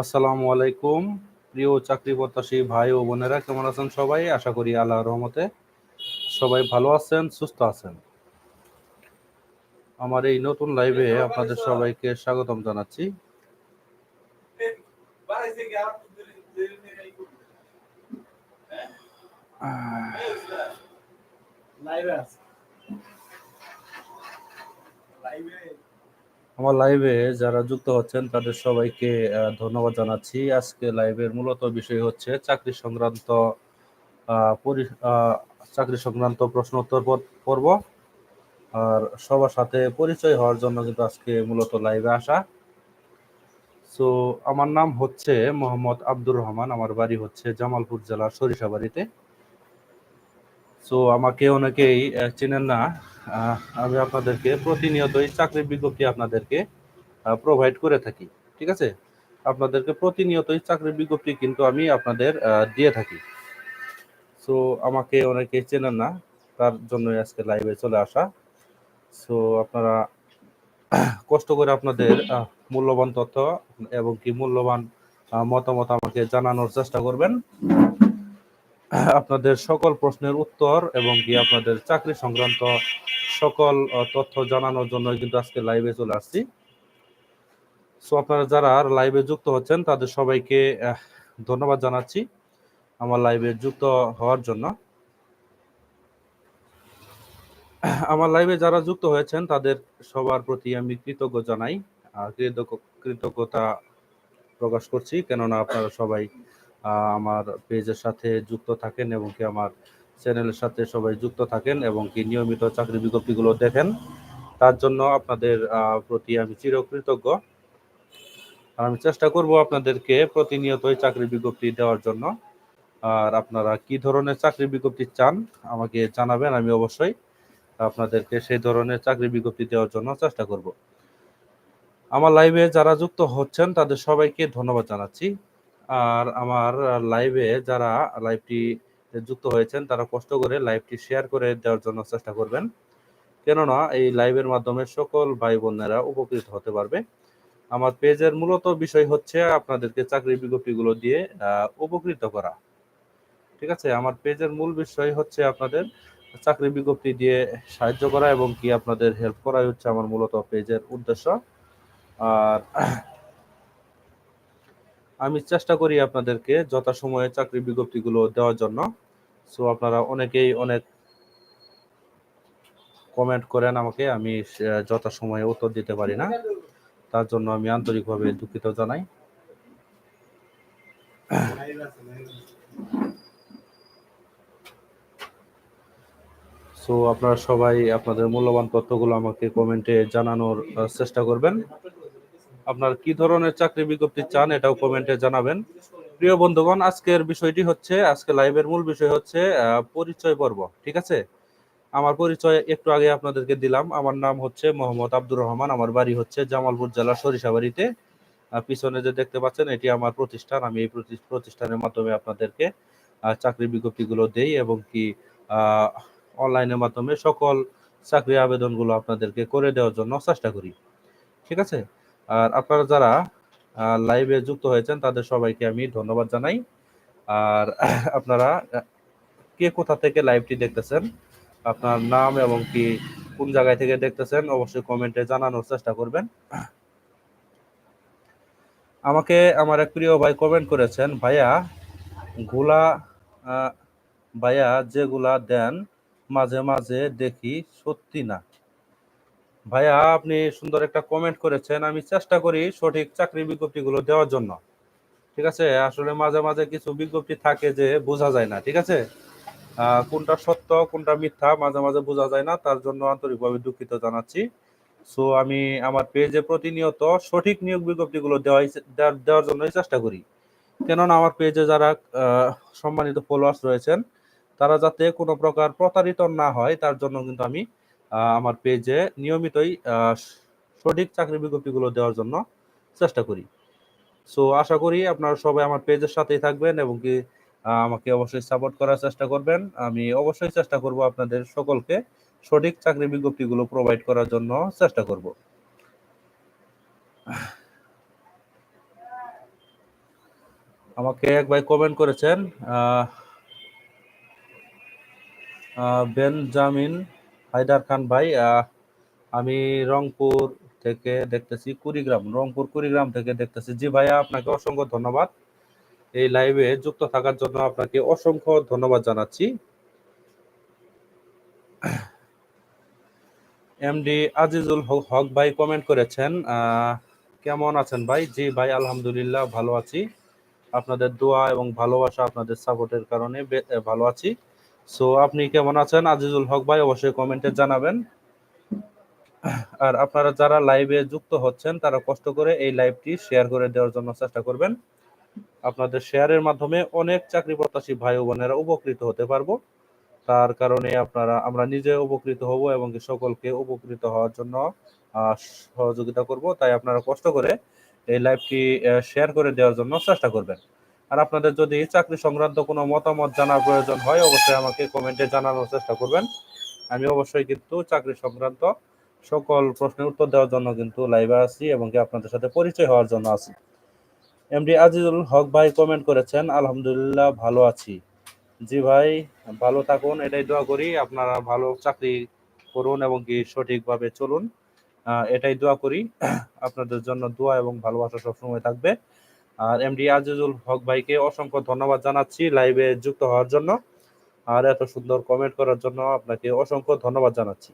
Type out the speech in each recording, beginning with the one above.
আসসালামু আলাইকুম, প্রিয় চাকরি প্রত্যাশী ভাই ও বোনেরা, কেমন আছেন সবাই? আশা করি আল্লাহর রহমতে সবাই ভালো আছেন, সুস্থ আছেন। আমার এই নতুন লাইভে আপনাদের সবাইকে স্বাগতম জানাচ্ছি। আমার লাইভে যারা যুক্ত হচ্ছেন, তাদের সবাইকে ধন্যবাদ জানাচ্ছি। আজকে লাইভের মূলত বিষয় হচ্ছে চাকরি সংক্রান্ত চাকরি সংক্রান্ত প্রশ্নোত্তর পর- পর্ব। আর সবার সাথে পরিচয় হওয়ার জন্য কিন্তু আজকে মূলত লাইভে আসা। সো আমার নাম হচ্ছে মোহাম্মদ আব্দুর রহমান, আমার বাড়ি হচ্ছে জামালপুর জেলার সরিষাবাড়িতে। সো আমাকে অনেকেই চেনেন না আমি আপনাদেরকে প্রতিনিয়তই চাকরির বিজ্ঞপ্তি আপনাদেরকে প্রোভাইড করে থাকি, ঠিক আছে? আপনাদেরকে প্রতিনিয়তই চাকরির বিজ্ঞপ্তি কিন্তু আমি আপনাদের দিয়ে থাকি। সো আমাকে অনেকে চেনেন না, তার জন্যই আজকে লাইভে চলে আসা। সো আপনারা কষ্ট করে আপনাদের মূল্যবান তথ্য এবং কি মূল্যবান মতামত আমাকে জানানোর চেষ্টা করবেন। আপনাদের সকল প্রশ্নের উত্তর এবং কি আপনাদের চাকরি সংক্রান্ত সকল তথ্য জানানোর জন্য কিন্তু আজকে লাইভে চলে আসছি। সো আপনারা যারা লাইভে যুক্ত হচ্ছেন, তাদের সবাইকে ধন্যবাদ জানাচ্ছি আমার লাইভে যুক্ত হওয়ার জন্য। আমার লাইভে যারা যুক্ত হয়েছেন, তাদের সবার প্রতি আমি কৃতজ্ঞ জানাই, আর কৃতজ্ঞ- কৃতজ্ঞতা প্রকাশ করছি, কেননা আপনারা সবাই আমার পেজের সাথে যুক্ত থাকেন এবং কি আমার চ্যানেলের সাথে সবাই যুক্ত থাকেন এবং কি নিয়মিত চাকরি বিজ্ঞপ্তিগুলো দেখেন। তার জন্য আপনাদের প্রতি আমি চিরকৃতজ্ঞ। আর আমি চেষ্টা করব আপনাদেরকে প্রতিনিয়তই চাকরি বিজ্ঞপ্তি দেওয়ার জন্য। আর আপনারা কি ধরনের চাকরি বিজ্ঞপ্তি চান আমাকে জানাবেন, আমি অবশ্যই আপনাদেরকে সেই ধরনের চাকরি বিজ্ঞপ্তি দেওয়ার জন্য চেষ্টা করব। আমার লাইভে যারা যুক্ত হচ্ছেন, তাদের সবাইকে ধন্যবাদ জানাচ্ছি। আর আমার লাইভে যারা লাইভটি যুক্ত হয়েছেন, তারা কষ্ট করে লাইভটি শেয়ার করে দেওয়ার জন্য চেষ্টা করবেন। কেননা এই লাইভের মাধ্যমে সকল ভাই বোনেরা উপকৃত হতে পারবে। আমার পেজের মূলত বিষয় হচ্ছে আপনাদেরকে চাকরি বিজ্ঞপ্তিগুলো দিয়ে উপকৃত করা। ঠিক আছে? আমার পেজের মূল বিষয় হচ্ছে আপনাদের চাকরি বিজ্ঞপ্তি দিয়ে সাহায্য করা এবং কি আপনাদের হেল্প করাই হচ্ছে আমার মূলত পেজের উদ্দেশ্য। আর আমি চেষ্টা করি আপনাদেরকে যথাসময়ে চাকরি বিজ্ঞপ্তিগুলো দেওয়ার জন্য। সো আপনারা অনেকেই অনেক কমেন্ট করেন আমাকে, আমি যথাসময়ে উত্তর দিতে পারি না। তার জন্য আমি আন্তরিকভাবে দুঃখিত জানাই। সো আপনারা সবাই আপনাদের মূল্যবান তথ্যগুলো আমাকে কমেন্টে জানানোর চেষ্টা করবেন। আপনার কি ধরনের চাকরি বিজ্ঞপ্তি চান এটাও কমেন্টে জানাবেন। প্রিয় বন্ধুগণ, আজকের বিষয়টি হচ্ছে, আজকে লাইভের মূল বিষয় হচ্ছে পরিচয় পর্ব, ঠিক আছে? আমার পরিচয় একটু আগে আপনাদেরকে দিলাম। আমার নাম হচ্ছে মোহাম্মদ আব্দুর রহমান, আমার বাড়ি হচ্ছে জামালপুর জেলার সরিষাবাড়িতে। পিছনে যে দেখতে পাচ্ছেন, এটি আমার প্রতিষ্ঠান। আমি এই প্রতি- প্রতিষ্ঠানের মাধ্যমে আপনাদেরকে চাকরি বিজ্ঞপ্তিগুলো দেই এবং কি অনলাইনের মাধ্যমে সকল চাকরি আবেদনগুলো আপনাদেরকে করে দেওয়ার জন্য চেষ্টা করি। ঠিক আছে? আর আপনারা যারা লাইভে যুক্ত হয়েছেন, তাদের সবাইকে আমি ধন্যবাদ জানাই। আর আপনারা কে কোথা থেকে লাইভটি দেখতেছেন, আপনার নাম এবং কি, কোন জায়গায় থেকে দেখতেছেন, অবশ্যই কমেন্টে জানানোর চেষ্টা করবেন। আমাকে আমার এক প্রিয় ভাই কমেন্ট করেছেন, ভাইয়া গুলা ভাইয়া যেগুলা দেন, মাঝে মাঝে দেখি সত্যি না। ভাইয়া, আপনি সুন্দর একটা কমেন্ট করেছেন। আমি চেষ্টা করি সঠিক চাকরি বিজ্ঞপ্তিগুলো দেওয়ার জন্য। ঠিক আছে? আসলে মাঝে মাঝে কিছু বিজ্ঞপ্তি থাকে যে বোঝা যায় না, ঠিক আছে? কোনটা সত্য, কোনটা মিথ্যা মাঝে মাঝে বোঝা যায় না, তার জন্য আন্তরিকভাবে দুঃখিত জানাচ্ছি। সো আমি আমার পেজে প্রতিনিয়ত সঠিক নিয়োগ বিজ্ঞপ্তিগুলো দেওয়াই দেওয়ার জন্যই চেষ্টা করি। কেননা আমার পেজে যারা সম্মানিত ফলোয়ার্স রয়েছেন, তারা যাতে কোনো প্রকার প্রতারিত না হয়, তার জন্য কিন্তু আমি আমার পেজে নিয়মিতই সঠিক চাকরি বিজ্ঞপ্তিগুলো দেওয়ার জন্য চেষ্টা করি। সো আশা করি আপনারা সবাই আমার পেজের সাথেই থাকবেন এবং কি আমাকে অবশ্যই সাপোর্ট করার চেষ্টা করবেন। আমি অবশ্যই চেষ্টা করব আপনাদের সকলকে সঠিক চাকরি বিজ্ঞপ্তিগুলো প্রোভাইড করার জন্য চেষ্টা করব। আমাকে এক ভাই কমেন্ট করেছেন বেনজামিন হায়দার খান ভাই আমি রংপুর থেকে দেখতেছি কুড়িগ্রাম, রংপুর কুড়িগ্রাম থেকে দেখতেছি। জি ভাইয়া, আপনাকে অসংখ্য ধন্যবাদ। এই লাইভে যুক্ত থাকার জন্য আপনাকে অসংখ্য ধন্যবাদ জানাচ্ছি। এমডি আজিজুল হক ভাই কমেন্ট করেছেন কেমন আছেন ভাই? জি ভাই, আলহামদুলিল্লাহ, ভালো আছি। আপনাদের দোয়া এবং ভালোবাসা আপনাদের সাপোর্টের কারণে ভালো আছি। সো আপনি কেমন আছেন? আজিজুল হক ভাই, অবশ্যই কমেন্টে জানাবেন। আর আপনারা যারা লাইভে যুক্ত হচ্ছেন, তারা কষ্ট করে এই লাইভটি শেয়ার করে দেওয়ার জন্য চেষ্টা করবেন। আপনাদের শেয়ারের মাধ্যমে অনেক চাকরি প্রত্যাশী ভাই বোনেরা উপকৃত হতে পারব। তার কারণে আপনারা, আমরা নিজে উপকৃত হব এবং সকলকে উপকৃত হওয়ার জন্য সহযোগিতা করব। তাই আপনারা কষ্ট করে এই লাইভটি শেয়ার করে দেওয়ার জন্য চেষ্টা করবেন। আর আপনাদের যদি চাকরি সংক্রান্ত কোনো মতামত জানার প্রয়োজন হয়, অবশ্যই আমাকে কমেন্টে জানানোর চেষ্টা করবেন। আমি অবশ্যই কিন্তু চাকরি সংক্রান্ত সকল প্রশ্নের উত্তর দেওয়ার জন্য কিন্তু লাইভে আছি এবং কি আপনাদের সাথে পরিচয় হওয়ার জন্য আছি। এমডি আজিজুল হক ভাই কমেন্ট করেছেন, আলহামদুলিল্লাহ ভালো আছি। জি ভাই, ভালো থাকুন, এটাই দোয়া করি আপনারা ভালো চাকরি করুন এবং কি সঠিকভাবে চলুন। এটাই দোয়া করি। আপনাদের জন্য দোয়া এবং ভালোবাসা সবসময় থাকবে। আর এমডি আজিজুল হক ভাইকে অসংখ্য ধন্যবাদ জানাচ্ছি লাইভে যুক্ত হওয়ার জন্য। আর এত সুন্দর কমেন্ট করার জন্য আপনাকে অসংখ্য ধন্যবাদ জানাচ্ছি।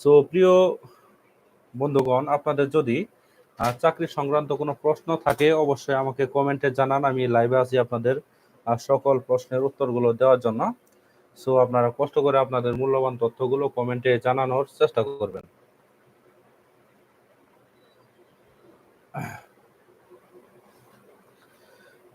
সো প্রিয় বন্ধুগণ, আপনাদের যদি চাকরি সংক্রান্ত কোনো প্রশ্ন থাকে, অবশ্যই আমাকে কমেন্টে জানান। আমি লাইভে আছি আপনাদের সকল প্রশ্নের উত্তরগুলো দেওয়ার জন্য। সো আপনারা কষ্ট করে আপনাদের মূল্যবান তথ্যগুলো কমেন্টে জানানোর চেষ্টা করবেন।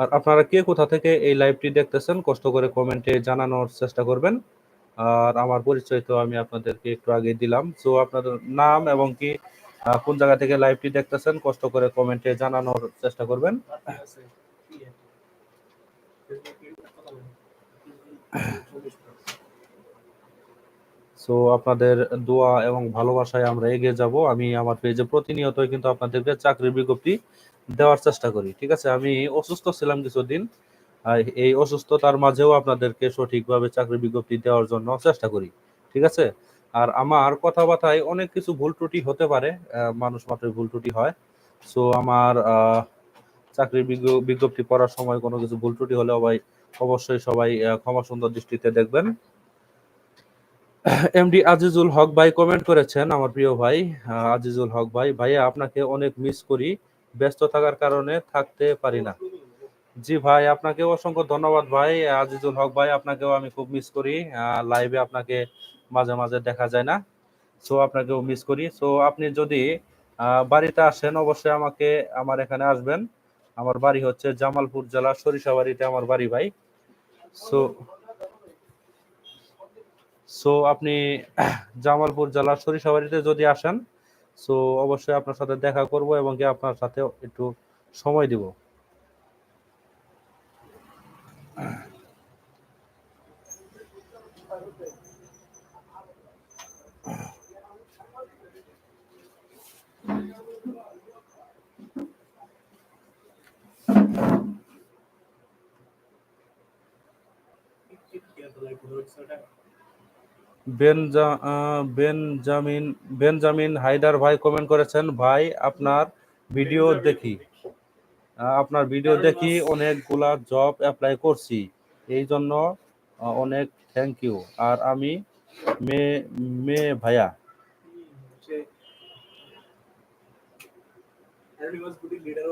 আর আপনারা কে কোথা থেকে এই লাইভটি দেখতেছেন, কষ্ট করে কমেন্টে জানানোর চেষ্টা করবেন। আর আমার পরিচয় তো আমি আপনাদেরকে একটু আগে দিলাম। সো আপনাদের নাম এবং কি কোন জায়গা থেকে লাইভটি দেখতেছেন, কষ্ট করে কমেন্টে জানানোর চেষ্টা করবেন। সো আপনাদের দোয়া এবং ভালোবাসায় আমরা এগিয়ে যাব। আমি আমার পেজে প্রতিনিয়তই কিন্তু আপনাদেরকে চাকরির বিজ্ঞপ্তি দেওয়ার চেষ্টা করি, ঠিক আছে? আমি অসুস্থ ছিলাম কিছুদিন এই অসুস্থতার মাঝেও আপনাদেরকে সঠিকভাবে চাকরি বিজ্ঞপ্তি দেওয়ার জন্য চেষ্টা করি, ঠিক আছে? আর আমার কথাবার্তায় অনেক কিছু ভুল ত্রুটি হতে পারে মানুষ মাত্রই ভুল ত্রুটি হয়। সো আমার চাকরির বিজ্ঞ- বিজ্ঞপ্তি পড়ার সময় কোনো কিছু ভুল ত্রুটি হলে ভাই অবশ্যই সবাই ক্ষমা সুন্দর দৃষ্টিতে দেখবেন। এমডি আজিজুল হক ভাই কমেন্ট করেছেন, আমার প্রিয় ভাই আজিজুল হক ভাই। ভাইয়া, আপনাকে অনেক মিস করি। ব্যস্ত থাকার কারণে থাকতে পারি না। জি ভাই আপনাকে অসংখ্য ধন্যবাদ ভাই, আজিজুল হক ভাই, আপনাকেও আমি খুব মিস করি। লাইভে আপনাকে মাঝে মাঝে দেখা যায় না। সো আপনাকেও মিস করি। সো আপনি যদি বাড়িতে আসেন, অবশ্যই আমাকে, আমার এখানে আসবেন। আমার বাড়ি হচ্ছে জামালপুর জেলা সরিষাবাড়িতে আমার বাড়ি ভাই। সো সো আপনি জামালপুর জেলার সরিষাবাড়িতে যদি আসেন সো অবশ্যই আপনার সাথে দেখা করব এবং কি আপনার সাথে একটু সময় দিব। বেনজা আহ, বেনজামিন বেনজামিন হায়দার ভাই কমেন্ট করেছেন, ভাই, আপনার ভিডিও দেখি। আপনার ভিডিও দেখি, অনেকগুলা জব অ্যাপ্লাই করছি। এই জন্য অনেক থ্যাংক ইউ আর আমি মেয়ে মেয়ে ভাইয়া।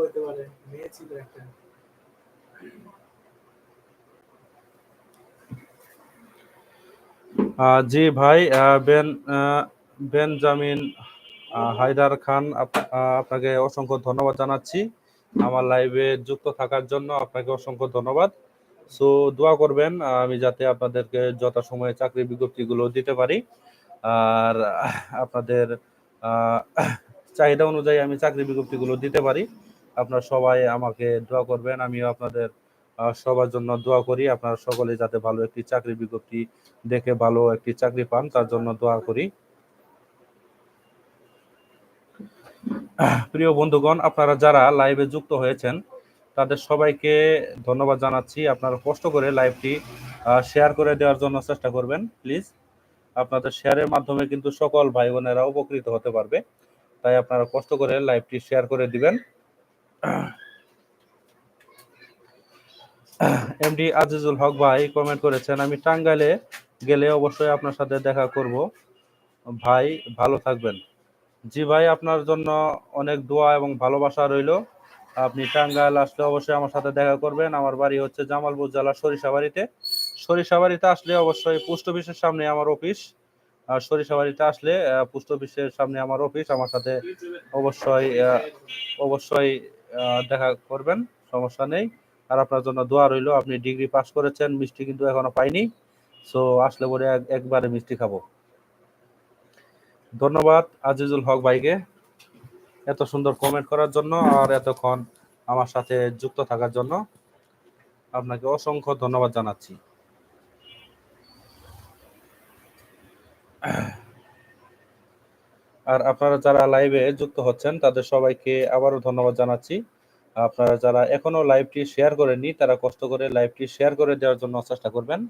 হতে পারে। মেয়ে ছিল একটা। জি ভাই বেন বেনজামিন হায়দার খান আপনাকে অসংখ্য ধন্যবাদ জানাচ্ছি। আমার লাইভে যুক্ত থাকার জন্য আপনাকে অসংখ্য ধন্যবাদ। সো, দোয়া করবেন আমি যাতে আপনাদেরকে যথাসময়ে চাকরি বিজ্ঞপ্তিগুলো দিতে পারি। আর আপনাদের চাহিদা অনুযায়ী আমি চাকরি বিজ্ঞপ্তিগুলো দিতে পারি। আপনারা সবাই আমাকে দোয়া করবেন, আমিও আপনাদের সবার জন্য দোয়া করি। আপনারা সকলে যাতে ভালো একটি চাকরি বিজ্ঞপ্তি দেখে ভালো একটি চাকরি পান, তার জন্য দোয়া করি। প্রিয় বন্ধুগণ, আপনারা যারা লাইভে যুক্ত হয়েছেন, তাদের সবাইকে ধন্যবাদ জানাচ্ছি। আপনারা কষ্ট করে লাইভটি শেয়ার করে দেওয়ার জন্য চেষ্টা করবেন প্লিজ আপনাদের শেয়ারের মাধ্যমে কিন্তু সকল ভাই বোনেরা উপকৃত হতে পারবে। তাই আপনারা কষ্ট করে লাইভটি শেয়ার করে দিবেন। এমডি আজিজুল হক ভাই কমেন্ট করেছেন, আমি টাঙ্গাইলে গেলে অবশ্যই আপনার সাথে দেখা করব। ভাই, ভালো থাকবেন। জি ভাই, আপনার জন্য অনেক দোয়া এবং ভালোবাসা রইল। আপনি টাঙ্গাইল আসলে অবশ্যই আমার সাথে দেখা করবেন। আমার বাড়ি হচ্ছে জামালপুর জেলার সরিষাবাড়িতে। সরিষাবাড়িতে আসলে অবশ্যই পোস্ট অফিসের সামনে আমার অফিস। আর সরিষাবাড়িতে আসলে পোস্ট অফিসের সামনে আমার অফিস। আমার সাথে অবশ্যই অবশ্যই দেখা করবেন, সমস্যা নেই। আর আপনার জন্য দোয়া রইল, আপনি ডিগ্রি পাস করেছেন, মিষ্টি কিন্তু এখনও পাইনি। সো আসলে পরে একবারে মিষ্টি খাব। ধন্যবাদ আজিজুল হক ভাইকে এত সুন্দর কমেন্ট করার জন্য আর এতক্ষণ আমার সাথে যুক্ত থাকার জন্য। আপনাকে অসংখ্য ধন্যবাদ জানাচ্ছি। আর আপনারা যারা লাইভে যুক্ত হচ্ছেন, তাদের সবাইকে আবারও ধন্যবাদ জানাচ্ছি। আপনারা যারা এখনও লাইভটি শেয়ার করেননি, তারা কষ্ট করে লাইভটি শেয়ার করে দেওয়ার জন্য চেষ্টা করবেন।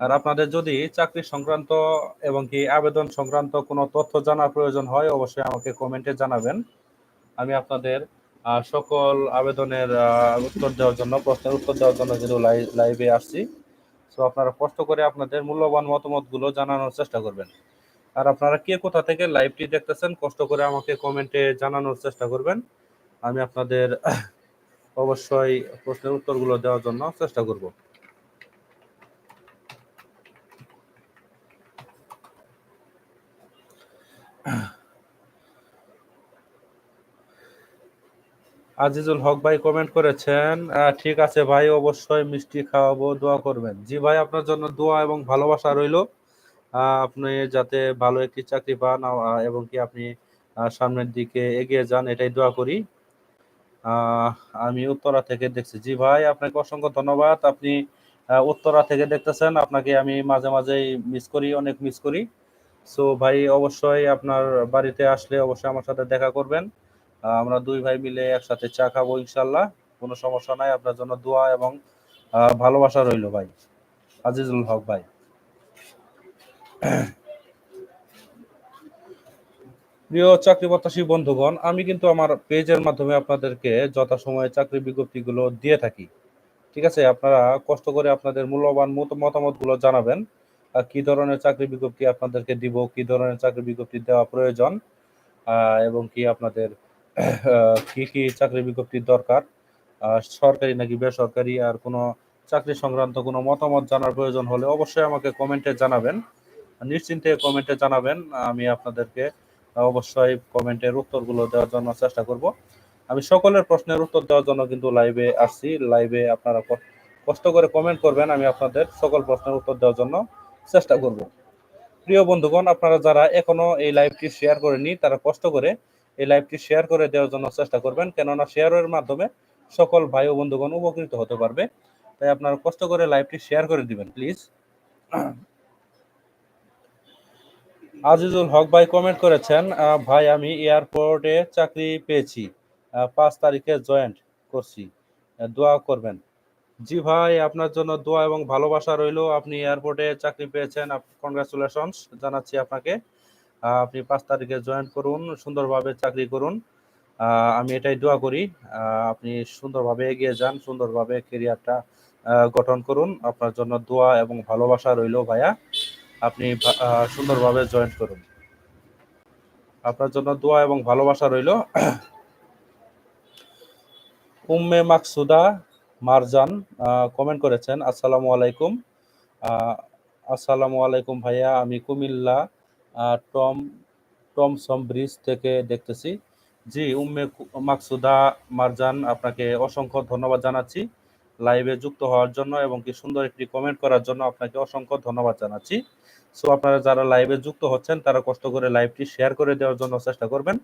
আর আপনাদের যদি চাকরি সংক্রান্ত এবং কি আবেদন সংক্রান্ত কোনো তথ্য জানার প্রয়োজন হয়, অবশ্যই আমাকে কমেন্টে জানাবেন। আমি আপনাদের সকল আবেদনের উত্তর দেওয়ার জন্য, প্রশ্নের উত্তর দেওয়ার জন্য কিন্তু লাইভে আসছি, তো আপনারা কষ্ট করে আপনাদের মূল্যবান মতামতগুলো জানানোর চেষ্টা করবেন। আর আপনারা কে কোথা থেকে লাইভটি দেখতেছেন, কষ্ট করে আমাকে কমেন্টে জানানোর চেষ্টা করবেন। আমি আপনাদের অবশ্যই প্রশ্নের উত্তরগুলো দেওয়ার জন্য চেষ্টা করব। আজিজুল হক ভাই কমেন্ট করেছেন ঠিক আছে ভাই, অবশ্যই মিষ্টি খাওয়াবো, দোয়া করবেন। জি ভাই, আপনার জন্য দোয়া এবং ভালোবাসা রইল। আপনি যাতে ভালো একটি চাকরি পান এবং কি আপনি সামনের দিকে এগিয়ে যান, এটাই দোয়া করি। আমি উত্তরা থেকে দেখছি। জি ভাই, আপনাকে অসংখ্য ধন্যবাদ। আপনি উত্তরা থেকে দেখতেছেন। আপনাকে আমি মাঝে মাঝেই মিস করি, অনেক মিস করি। সো ভাই, অবশ্যই আপনার বাড়িতে আসলে অবশ্যই আমার সাথে দেখা করবেন। আমরা দুই ভাই মিলে একসাথে চা খাব ইনশাল্লাহ কোনো সমস্যা নাই। আপনার জন্য দোয়া এবং ভালোবাসা রইল, ভাই। আজিজুল হক, ভাই। প্রিয় চাকরি প্রত্যাশী বন্ধুগণ, আমি কিন্তু আমার পেজের মাধ্যমে আপনাদেরকে যথাসময়ে চাকরি বিজ্ঞপ্তিগুলো দিয়ে থাকি। ঠিক আছে, আপনারা কষ্ট করে আপনাদের মূল্যবান মত- মতামতগুলো জানাবেন কি ধরনের চাকরি বিজ্ঞপ্তি আপনাদেরকে দিব, কি ধরনের চাকরি বিজ্ঞপ্তি দেওয়া প্রয়োজন এবং কি আপনাদের কি কি চাকরি বিজ্ঞপ্তির দরকার সরকারি নাকি বেসরকারি, আর কোনো চাকরি সংক্রান্ত কোনো মতামত জানার প্রয়োজন হলে অবশ্যই আমাকে কমেন্টে জানাবেন। নিশ্চিন্তে কমেন্টে জানাবেন, আমি আপনাদেরকে অবশ্যই কমেন্টের উত্তরগুলো দেওয়ার জন্য চেষ্টা করব। আমি সকলের প্রশ্নের উত্তর দেওয়ার জন্য কিন্তু লাইভে আসছি লাইভে আপনারা কষ্ট করে কমেন্ট করবেন, আমি আপনাদের সকল প্রশ্নের উত্তর দেওয়ার জন্য চেষ্টা করব। প্রিয় বন্ধুগণ, আপনারা যারা এখনও এই লাইভটি শেয়ার করেনি তারা কষ্ট করে এই লাইভটি শেয়ার করে দেওয়ার জন্য চেষ্টা করবেন, কেননা শেয়ারের মাধ্যমে সকল ভাই ও বন্ধুগণ উপকৃত হতে পারবে। তাই আপনারা কষ্ট করে লাইভটি শেয়ার করে দিবেন প্লিজ আজিজুল হক ভাই কমেন্ট করেছেন ভাই আমি এয়ারপোর্টে চাকরি পেয়েছি পাঁচ তারিখে জয়েন্ট করছি দোয়া করবেন। জি ভাই, আপনার জন্য দোয়া এবং ভালোবাসা রইল, আপনি এয়ারপোর্টে চাকরি পেয়েছেন কনগ্রাচুলেশনস জানাচ্ছি আপনাকে। আপনি পাঁচ তারিখে জয়েন করুন, সুন্দরভাবে চাকরি করুন আমি এটাই দোয়া করি আপনি সুন্দরভাবে এগিয়ে যান, সুন্দরভাবে কেরিয়ারটা গঠন করুন, আপনার জন্য দোয়া এবং ভালোবাসা রইল ভাইয়া। আপনি সুন্দরভাবে জয়েন করুন। আপনার জন্য দোয়া এবং ভালোবাসা রইল। উম্মে মাকসুদা মারজান কমেন্ট করেছেন, আসসালামু আলাইকুম। আসসালামু আলাইকুম ভাইয়া, আমি কুমিল্লা টম টমসম ব্রিজ থেকে দেখতেছি। জি, উম্মে মাকসুদা মারজান, আপনাকে অসংখ্য ধন্যবাদ জানাচ্ছি। লাইভে যুক্ত হওয়ার জন্য এবং কি সুন্দর একটি কমেন্ট করার জন্য আপনাকে অসংখ্য ধন্যবাদ জানাচ্ছি। সো আপনারা যারা লাইভে যুক্ত হচ্ছেন, তারা কষ্ট করে লাইভটি শেয়ার করে দেওয়ার জন্য চেষ্টা করবেন।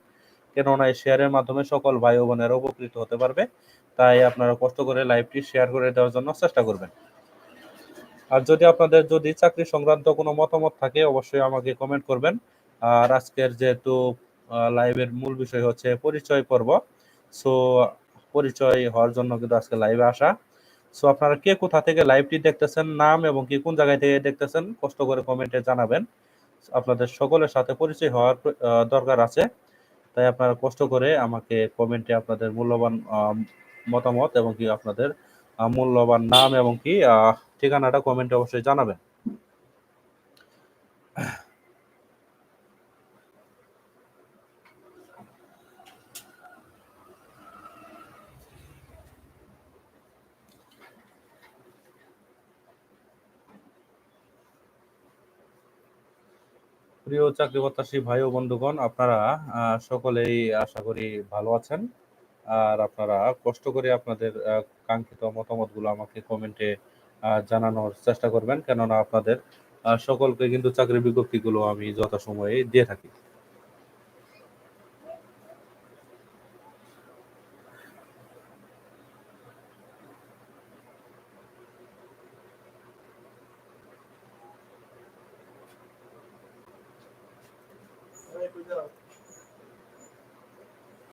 কেননা এই শেয়ারের মাধ্যমে সকল ভাই বোনেরা উপকৃত হতে পারবে। তাই আপনারা কষ্ট করে লাইভটি শেয়ার করে দেওয়ার জন্য চেষ্টা করবেন। আর যদি আপনাদের যদি চাকরি সংক্রান্ত কোনো মতামত থাকে, অবশ্যই আমাকে কমেন্ট করবেন। আর আজকের যেহেতু লাইভের মূল বিষয় হচ্ছে পরিচয় পর্ব সো পরিচয় হওয়ার জন্য কিন্তু আজকে লাইভে আসা। সো আপনারা কে কোথা থেকে লাইভটি দেখতেছেন, নাম এবং কি কোন জায়গায় থেকে দেখতেছেন, কষ্ট করে কমেন্টে জানাবেন। আপনাদের সকলের সাথে পরিচয় হওয়ার দরকার আছে। তাই আপনারা কষ্ট করে আমাকে কমেন্টে আপনাদের মূল্যবান মতামত এবং কি আপনাদের মূল্যবান নাম এবং কি ঠিকানাটা কমেন্টে অবশ্যই জানাবেন। প্রিয় চাকরি প্রত্যাশী ভাই ও বন্ধুগণ, আপনারা সকলেই আশা করি ভালো আছেন। আর আপনারা কষ্ট করে আপনাদের কাঙ্ক্ষিত মতামতগুলো আমাকে কমেন্টে জানানোর চেষ্টা করবেন। কেননা আপনাদের সকলকে কিন্তু চাকরি বিজ্ঞপ্তিগুলো আমি যথাসময়ে দিয়ে থাকি।